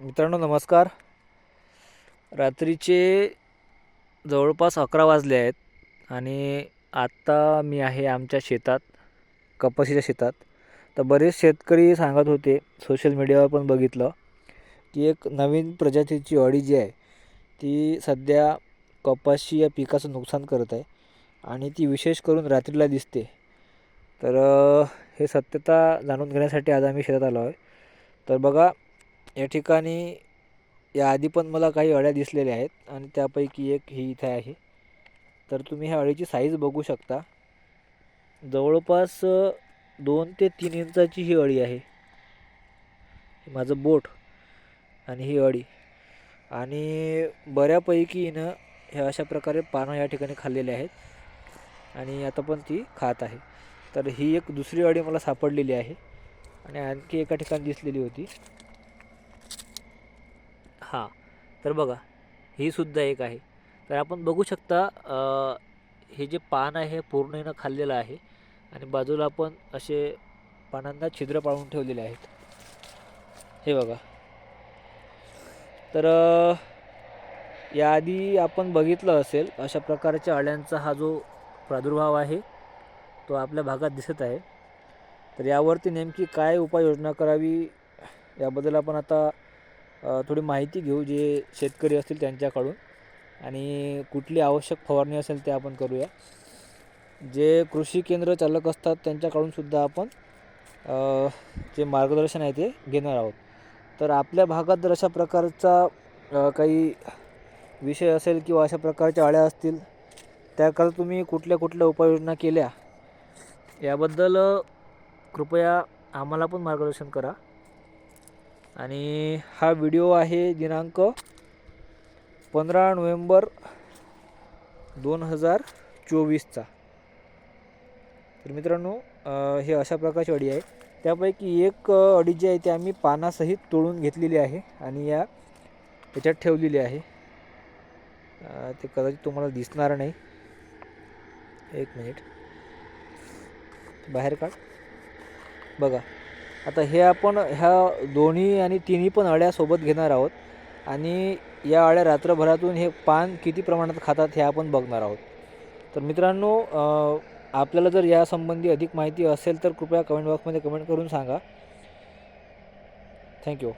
मित्रांनो नमस्कार. रात्रीचे जवळपास अकरा वाजले आहेत आणि आत्ता मी आहे आमच्या शेतात कपाशीच्या शेतात. तर बरेच शेतकरी सांगत होते सोशल मीडियावर पण बघितलं की एक नवीन प्रजातीची अळी जी आहे ती सध्या कपाशी या पिकाचं नुकसान करत आहे आणि ती विशेष करून रात्रीला दिसते. तर हे सत्यता जाणून घेण्यासाठी आज आम्ही शेतात आलो आहे. तर बघा या ठिकाणी याआधी पण मला काही अळ्या दिसलेल्या आहेत आणि त्यापैकी एक ही इथे आहे. तर तुम्ही ह्या अळीची साईज बघू शकता. जवळपास दोन ते तीन इंचाची ही अळी आहे. माझं बोट आणि ही अळी. आणि बऱ्यापैकी हिनं हे अशा प्रकारे पानं या ठिकाणी खाल्लेले आहेत आणि आता पण ती खात आहे. तर ही एक दुसरी अळी मला सापडलेली आहे आणि आणखी एका ठिकाणी दिसलेली होती. हां. तर बघा ही सुद्धा एक आहे. तर आपण बघू शकता हे जे पान आहे हे पूर्ण हिनं खाल्लेलं आहे आणि बाजूला आपण असे पानांना छिद्र पाळून ठेवलेले आहेत. हे बघा. तर याआधी आपण बघितलं असेल अशा प्रकारच्या अळ्यांचा हा जो प्रादुर्भाव आहे तो आपल्या भागात दिसत आहे. तर यावरती नेमकी काय उपाययोजना करावी याबद्दल आपण आता थोडी माहिती घेऊ जे शेतकरी असतील त्यांच्याकडून. आणि कुठली आवश्यक फवारणी असेल ते आपण करूया. जे कृषी केंद्र चालक असतात त्यांच्याकडून सुद्धा आपण जे मार्गदर्शन आहे ते घेणार आहोत. तर आपल्या भागात जर अशा प्रकारचा काही विषय असेल किंवा अशा प्रकारच्या अळ्या असतील त्याकरता तुम्ही कुठल्या कुठल्या उपाययोजना केल्या याबद्दल कृपया आम्हाला पण मार्गदर्शन करा. आणि हा व्हिडिओ आहे दिनांक पंधरा नोव्हेंबर दोन हजार चोवीसचा. तर मित्रांनो हे अशा प्रकारची अडी आहे. त्यापैकी एक अडी जी आहे ती आम्ही पानासहित तोडून घेतलेली आहे आणि या याच्यात ठेवलेली आहे. ते कदाचित तुम्हाला दिसणार नाही. एक मिनिट. बाहेर काढ. बघा. आता हे आपण ह्या दोन्ही आणि तिन्ही पण अळ्या सोबत घेणार आहोत. आणि या अळ्या रात्रभरातून हे पान किती प्रमाणात खातात हे आपण बघणार आहोत. तर मित्रांनो आपल्याला जर यासंबंधी अधिक माहिती असेल तर कृपया कमेंट बॉक्समध्ये कमेंट करून सांगा. थँक्यू.